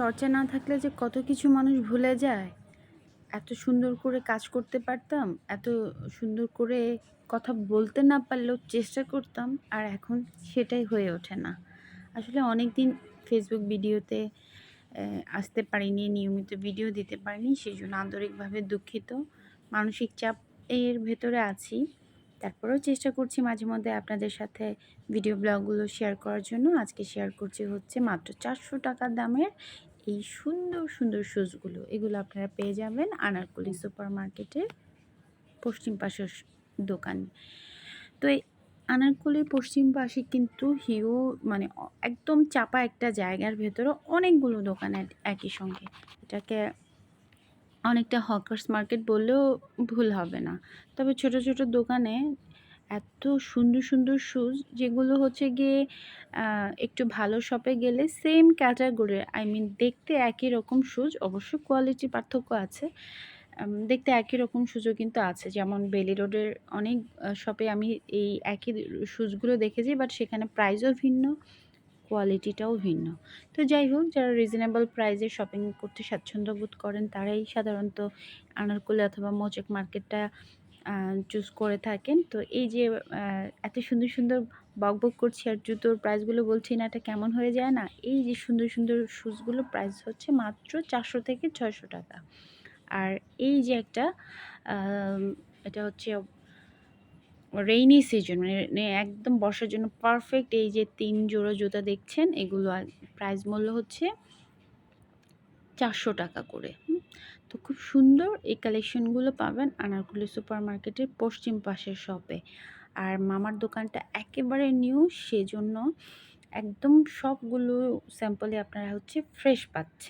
চর্চা না থাকলে যে কত কিছু মানুষ ভুলে যায়? এত সুন্দর করে কাজ করতে পারতাম, এত সুন্দর করে কথা বলতে না পারলেও চেষ্টা করতাম, আর এখন সেটাই হয়ে ওঠে না। আসলে অনেক দিন ফেসবুক ভিডিওতে আসতে পারিনি, নিয়মিত ভিডিও দিতে পারিনি সেই জন্য আন্তরিকভাবে দুঃখিত। মানসিক চাপ এর ভেতরে আছি। তারপরেও চেষ্টা করছি মাঝে মধ্যে আপনাদের সাথে ভিডিও ব্লগগুলো শেয়ার করার জন্য। আজকে শেয়ার করছি হচ্ছে মাত্র চারশো টাকা দামের এই সুন্দর সুন্দর শুজগুলো এগুলো আপনারা পেয়ে যাবেন আনারকলি সুপার মার্কেটের পশ্চিম পাশের দোকানে। তো এই আনারকলির পশ্চিম পাশে কিন্তু হিউ মানে একদম চাপা একটা জায়গার ভেতরে অনেকগুলো দোকান এক- একই সঙ্গে। এটাকে অনেকটা হকার্স মার্কেট বললেও ভুল হবে না। তবে ছোট ছোট দোকানে এত সুন্দর সুন্দর শুজ যেগুলো হচ্ছে গিয়ে একটু ভালো শপে গেলে সেম ক্যাটাগরির আই মিন দেখতে একই রকম শুজ অবশ্য কোয়ালিটি পার্থক্য আছে। দেখতে একই রকম শুজও কিন্তু আছে। যেমন বেলি রোডের অনেক শপে আমি এই একই শুজগুলো দেখেছি বাট সেখানে প্রাইসও ভিন্ন কোয়ালিটিটাও ভিন্ন। তো যাই হোক, যারা রিজনেবল প্রাইসে শপিং করতে স্বাচ্ছন্দ্য বোধ করেন, তারাই সাধারণত আনারকুলি অথবা মোচেক মার্কেটটা চুজ করে থাকেন। তো এই যে এত সুন্দর সুন্দর বক বক করছি আর জুতোর প্রাইসগুলো বলছি না, এটা কেমন হয়ে যায় না? এই যে সুন্দর সুন্দর শুজগুলো প্রাইস হচ্ছে মাত্র চারশো থেকে ছয়শো টাকা। আর এই যে একটা এটা হচ্ছে রেইনি সিজন মানে মানে একদম বর্ষার জন্য পারফেক্ট এই যে তিন জোড়া জুতা দেখছেন, এগুলো প্রাইস মূল্য হচ্ছে চারশো টাকা করে। তো খুব সুন্দর এই কালেকশনগুলো পাবেন আনারকুলি সুপার মার্কেটের পশ্চিম পাশের শপে আর মামার দোকানটা একেবারে নিউ সেজন্য একদম সবগুলো স্যাম্পলে আপনারা হচ্ছে ফ্রেশ পাচ্ছেন।